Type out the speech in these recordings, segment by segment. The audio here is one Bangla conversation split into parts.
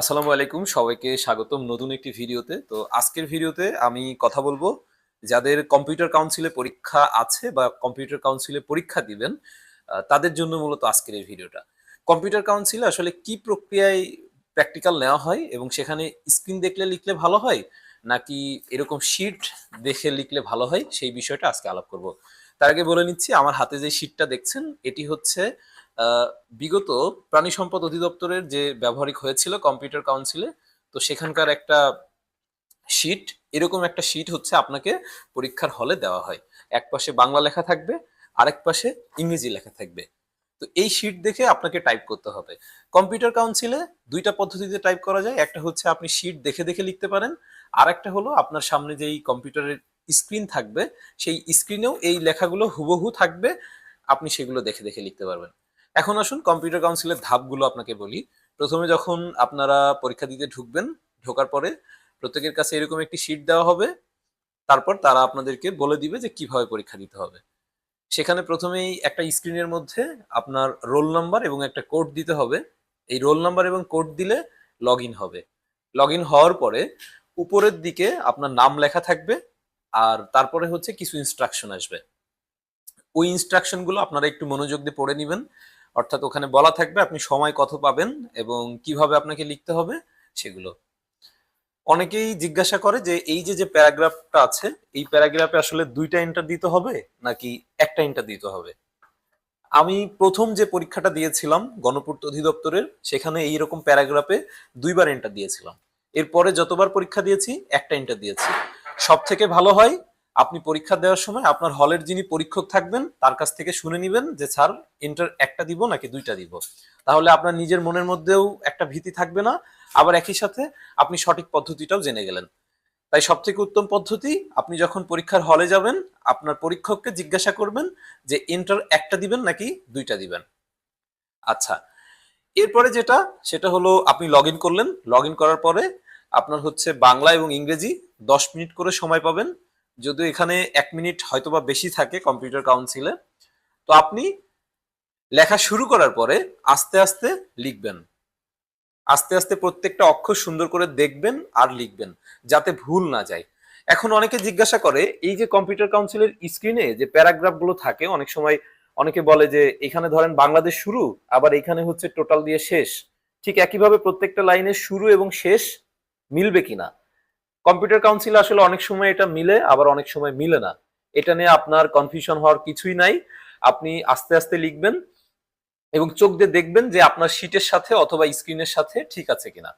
আসসালামু আলাইকুম, সবাইকে স্বাগতম নতুন একটি ভিডিওতে। তো আজকের ভিডিওতে আমি কথা বলব যাদের কম্পিউটার কাউন্সিলে পরীক্ষা আছে বা কম্পিউটার কাউন্সিলে পরীক্ষা দিবেন তাদের জন্য মূলত আজকের এই ভিডিওটা। কম্পিউটার কাউন্সিলে আসলে কি প্রক্রিয়ায় প্র্যাকটিক্যাল নেওয়া হয় এবং সেখানে স্ক্রিন দেখলে লিখলে ভালো হয়, নাকি এরকম শিট দেখে লিখলে ভালো হয়, সেই বিষয়টা আজকে আলাপ করব। তার আগে বলে নিচ্ছি, আমার হাতে যে শিটটা দেখছেন, এটি হচ্ছে বিগত প্রাণী সম্পদ অধিদপ্তরের যে ব্যবহারিক হয়েছিল কম্পিউটার কাউন্সিলে, তো সেখানকার একটা শিট, এরকম একটা শিট হচ্ছে আপনাকে পরীক্ষার হলে দেওয়া হয়। এক পাশে বাংলা লেখা থাকবে, আরেক পাশে ইংরেজি লেখা থাকবে। তো এই শিট দেখে আপনাকে টাইপ করতে হবে। কম্পিউটার কাউন্সিলে দুইটা পদ্ধতিতে টাইপ করা যায়, একটা হচ্ছে আপনি শিট দেখে দেখে লিখতে পারেন আর একটা হলো আপনার সামনে যেই কম্পিউটারের স্ক্রিন থাকবে, সেই স্ক্রিনেও এই লেখাগুলো হুবহু থাকবে, আপনি সেগুলো দেখে দেখে লিখতে পারবেন। এখন আসুন কম্পিউটার কাউন্সিলের ধাপগুলো আপনাকে বলি। প্রথমে যখন আপনারা পরীক্ষা দিতে ঢুকবেন, ঢোকার পরে প্রত্যেকের কাছে এরকম একটি শিট দেওয়া হবে। তারপর তারা আপনাদেরকে বলে দিবে যে কীভাবে পরীক্ষা দিতে হবে। সেখানে প্রথমেই একটা স্ক্রিনের মধ্যে আপনার রোল নাম্বার এবং একটা কোড দিতে হবে। এই রোল নাম্বার এবং কোড দিলে লগ হবে। লগ হওয়ার পরে উপরের দিকে আপনার নাম লেখা থাকবে আর তারপরে হচ্ছে কিছু ইনস্ট্রাকশন আসবে। ওই ইনস্ট্রাকশনগুলো আপনারা একটু মনোযোগ দিয়ে পড়ে নেবেন। অর্থাৎ ওখানে বলা থাকবে আপনি সময় কত পাবেন এবং কীভাবে আপনাকে লিখতে হবে সেগুলো। অনেকেই জিজ্ঞাসা করে যে এই যে যে প্যারাগ্রাফটা আছে, এই প্যারাগ্রাফে আসলে দুইটা এন্টার দিতে হবে নাকি একটা এন্টার দিতে হবে? আমি প্রথম যে পরীক্ষাটা দিয়েছিলাম গণপূর্ত অধিদপ্তরের, সেখানে এইরকম প্যারাগ্রাফে দুইবার এন্টার দিয়েছিলাম। এরপরে যতবার পরীক্ষা দিয়েছি, একটা এন্টার দিয়েছি। সব থেকে ভালো হয় আপনি পরীক্ষা দেওয়ার সময় আপনার হলের যিনি পরীক্ষক থাকবেন, তার কাছ থেকে শুনে নেবেন যে, স্যার ইন্টার একটা দিব নাকি দুইটা দিব? তাহলে আপনার নিজের মনের মধ্যেও একটা ভীতি থাকবে না। আবার একই সাথে আপনি সঠিক পদ্ধতিটাও জেনে গেলেন। তাই সব থেকে উত্তম পদ্ধতি, আপনি যখন পরীক্ষার হলে যাবেন, আপনার পরীক্ষককে জিজ্ঞাসা করবেন যে ইন্টার একটা দিবেন নাকি দুইটা দিবেন? আচ্ছা এরপরে যেটা, সেটা হলো আপনি লগ করলেন। লগ করার পরে আপনার হচ্ছে বাংলা এবং ইংরেজি দশ মিনিট করে সময় পাবেন। যদিও এখানে এক মিনিট হয়তোবা বেশি থাকে কম্পিউটার কাউন্সিলে, তো আপনি লেখা শুরু করার পরে আস্তে আস্তে লিখবেন। আস্তে আস্তে প্রত্যেকটা অক্ষর সুন্দর করে দেখবেন আর লিখবেন, যাতে ভুল না যায়। এখন অনেকে জিজ্ঞাসা করে, এই যে কম্পিউটার কাউন্সিলের স্ক্রিনে যে প্যারাগ্রাফগুলো থাকে, অনেক সময় অনেকে বলে যে, এখানে ধরেন বাংলাদেশ শুরু, আবার এখানে হচ্ছে টোটাল দিয়ে শেষ। ঠিক একইভাবে প্রত্যেকটা লাইনের শুরু এবং শেষ মিলবে কিনা? কম্পিউটার কাউন্সিল আসলে অনেক সময় এটা মিলে, আবার অনেক সময় মিলে না। এটা নিয়ে আপনার কনফিউশন হওয়ার কিছুই নাই। আপনি আস্তে আস্তে লিখবেন এবং চোখ দিয়ে দেখবেন যে আপনার শিটের সাথে অথবা স্ক্রিনের সাথে ঠিক আছে কিনা।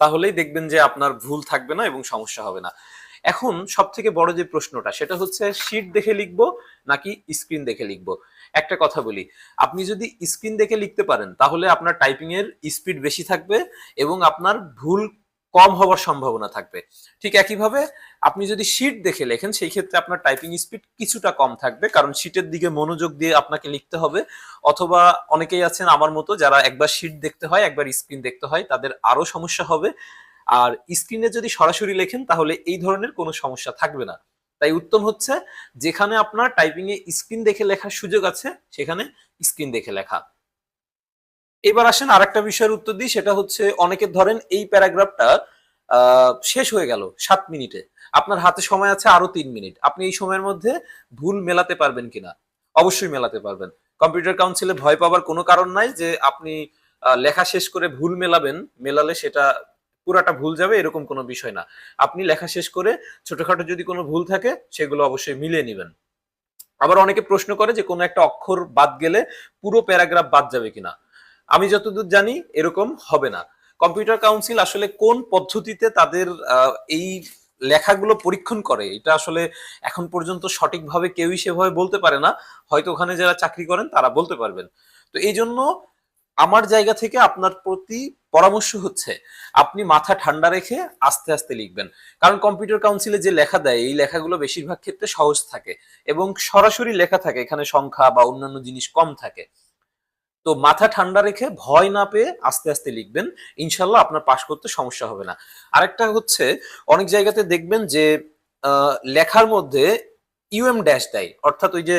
তাহলেই দেখবেন যে আপনার ভুল থাকবে না এবং সমস্যা হবে না। এখন সব থেকে বড় যে প্রশ্নটা, সেটা হচ্ছে শিট দেখে লিখব নাকি স্ক্রিন দেখে লিখব? একটা কথা বলি, আপনি যদি স্ক্রিন দেখে লিখতে পারেন, তাহলে আপনার টাইপিং এর স্পিড বেশি থাকবে এবং আপনার ভুল কম হওয়ার সম্ভাবনা থাকবে। ঠিক একইভাবে আপনি যদি শিট দেখে লেখেন, সেই ক্ষেত্রে আপনার টাইপিং স্পিড কিছুটা কম থাকবে, কারণ শিটের দিকে মনোযোগ দিয়ে আপনাকে লিখতে হবে। অথবা অনেকেই আছেন আমার মতো, যারা একবার শিট দেখতে হয়, একবার স্ক্রিন দেখতে হয়, তাদের আরও সমস্যা হবে। আর স্ক্রিনে যদি সরাসরি লেখেন, তাহলে এই ধরনের কোনো সমস্যা থাকবে না। তাই উত্তম হচ্ছে, যেখানে আপনার টাইপিং এ স্ক্রিন দেখে লেখার সুযোগ আছে, সেখানে স্ক্রিন দেখে লেখা। এবার আসেন আরেকটা বিষয়ের উত্তর দিই, সেটা হচ্ছে অনেকে ধরেন এই প্যারাগ্রাফটা শেষ হয়ে গেল সাত মিনিটে। আপনার হাতে সময় আছে আরও তিন মিনিট। আপনি এই সময়ের মধ্যে ভুল মেলাতে পারবেন কিনা? অবশ্যই মেলাতে পারবেন। কম্পিউটার কাউন্সিলে ভয় পাবার কোনো কারণ নাই যে আপনি লেখা শেষ করে ভুল মেলাবেন, মেলালে সেটা পুরাটা ভুল যাবে, এরকম কোনো বিষয় না। আপনি লেখা শেষ করে ছোটখাটো যদি কোনো ভুল থাকে, সেগুলো অবশ্যই মিলিয়ে নেবেন। আবার অনেকে প্রশ্ন করে যে কোনো একটা অক্ষর বাদ গেলে পুরো প্যারাগ্রাফ বাদ যাবে কিনা। আমি যতদূর জানি এরকম হবে না। কম্পিউটার কাউন্সিল আসলে কোন পদ্ধতিতে তাদের এই লেখাগুলো পরীক্ষণ করে, এটা আসলে এখন পর্যন্ত সঠিকভাবে কেউই সেভাবে বলতে পারে না। হয়তো ওখানে যারা চাকরি করেন তারা বলতে পারবেন। তো এই জন্য আমার জায়গা থেকে আপনার প্রতি পরামর্শ হচ্ছে, আপনি মাথা ঠান্ডা রেখে আস্তে আস্তে লিখবেন। কারণ কম্পিউটার কাউন্সিলে যে লেখা দেয়, এই লেখাগুলো বেশিরভাগ ক্ষেত্রে সহজ থাকে এবং সরাসরি লেখা থাকে, এখানে সংখ্যা বা অন্যান্য জিনিস কম থাকে। তো মাথা ঠান্ডা রেখে ভয় না পেয়ে আস্তে আস্তে লিখবেন। ইনশাল্লাহ আপনার পাশ করতে সমস্যা হবে না। আরেকটা হচ্ছে, অনেক জায়গাতে দেখবেন যে লেখার মধ্যে ইউএম ড্যাশ দেয়। অর্থাৎ ওই যে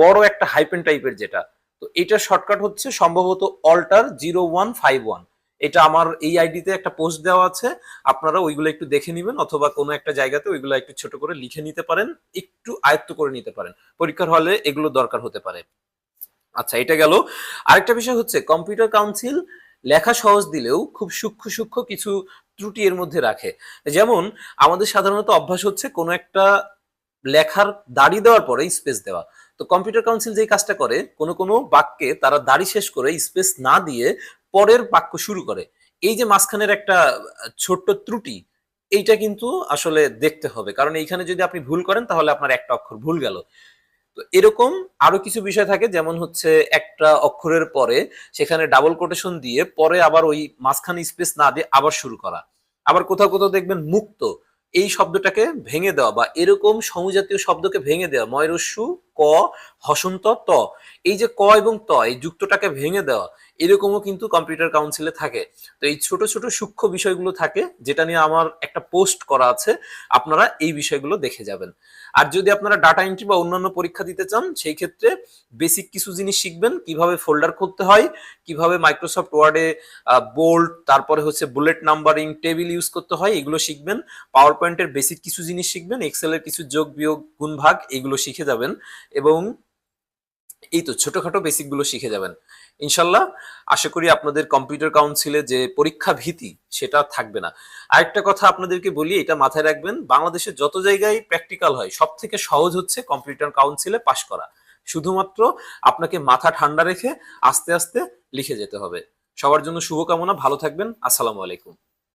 বড় একটা হাইপেন টাইপের যেটা। তো এটা শর্টকাট হচ্ছে সম্ভবত alter zero one five one এটা আমার এই আইডিতে একটা পোস্ট দেওয়া আছে। আপনারা ওইগুলো একটু দেখে নেবেন অথবা কোনো একটা জায়গাতে ওইগুলো একটু ছোট করে লিখে নিতে পারেন। একটু আয়ত্ত করে নিতে পারেন। পরীক্ষার হলে এগুলো দরকার হতে পারে। আচ্ছা এটা গেল। আরেকটা বিষয় হচ্ছে কম্পিউটার কাউন্সিল লেখা সহজ দিলেও খুব সূক্ষ্ম সূক্ষ্ম কিছু ত্রুটি এর মধ্যে রাখে। যেমন, আমাদের সাধারণত অভ্যাস হচ্ছে কোনো একটা লেখার দাড়ি দেওয়ার পরে স্পেস দেওয়া। তো কম্পিউটার কাউন্সিল যেই কাজটা করে, কোনো কোনো বাক্যে তারা দাড়ি শেষ করে স্পেস না দিয়ে পরের বাক্য শুরু করে। এই যে মাঝখানের একটা ছোট্ট ত্রুটি, এইটা কিন্তু আসলে দেখতে হবে। কারণ এইখানে যদি আপনি ভুল করেন, তাহলে আপনার একটা অক্ষর ভুল গেল। তো এরকম আরও কিছু বিষয় থাকে, যেমন হচ্ছে একটা অক্ষরের পরে সেখানে ডাবল কোটেশন দিয়ে পরে আবার ওই মাঝখানে স্পেস না দিয়ে আবার শুরু করা। আবার কোথাও কোথাও দেখবেন মুক্ত। এই শব্দটাকে ভেঙে দেওয়া বা এরকম সমজাতীয় শব্দকে ভেঙে দেওয়া ময়রস্যু ক, হসন্ত ত। এই যে ক এবং ত, এই যুক্তটাকে ভেঙে দেওয়া, এরকমও কিন্তু কম্পিউটার কাউন্সিলে থাকে। তো এই ছোট ছোট সূক্ষ্ম বিষয়গুলো থাকে, যেটা নিয়ে আমার একটা পোস্ট করা আছে, আপনারা এই বিষয়গুলো দেখে যাবেন। আর যদি আপনারা ডাটা এন্ট্রি বা অন্যান্য পরীক্ষা দিতে চান, সেই ক্ষেত্রে বেসিক কিছু জিনিস শিখবেন, কীভাবে ফোল্ডার করতে হয়, কীভাবে মাইক্রোসফট ওয়ার্ডে বোল্ড, তারপরে হচ্ছে বুলেট নাম্বারিং, টেবিল ইউজ করতে হয়, এগুলো শিখবেন। পাওয়ার পয়েন্টের বেসিক কিছু জিনিস শিখবেন, এক্সেলের কিছু যোগ, বিয়োগ, গুণ, ভাগ, এগুলো শিখে যাবেন। এবং এই তো ছোটখাটো বেসিকগুলো শিখে যাবেন। ইনশাল্লাহ আশা করি আপনাদের কম্পিউটার কাউন্সিলে যে পরীক্ষা ভীতি, সেটা থাকবে না। আরেকটা কথা আপনাদেরকে বলি, এটা মাথায় রাখবেন বাংলাদেশে যত জায়গায় প্র্যাকটিক্যাল হয় সব থেকে সহজ হচ্ছে কম্পিউটার কাউন্সিলে পাশ করা। শুধুমাত্র আপনাকে মাথা ঠান্ডা রেখে আস্তে আস্তে লিখে যেতে হবে। সবার জন্য শুভকামনা, ভালো থাকবেন, আসসালামু আলাইকুম।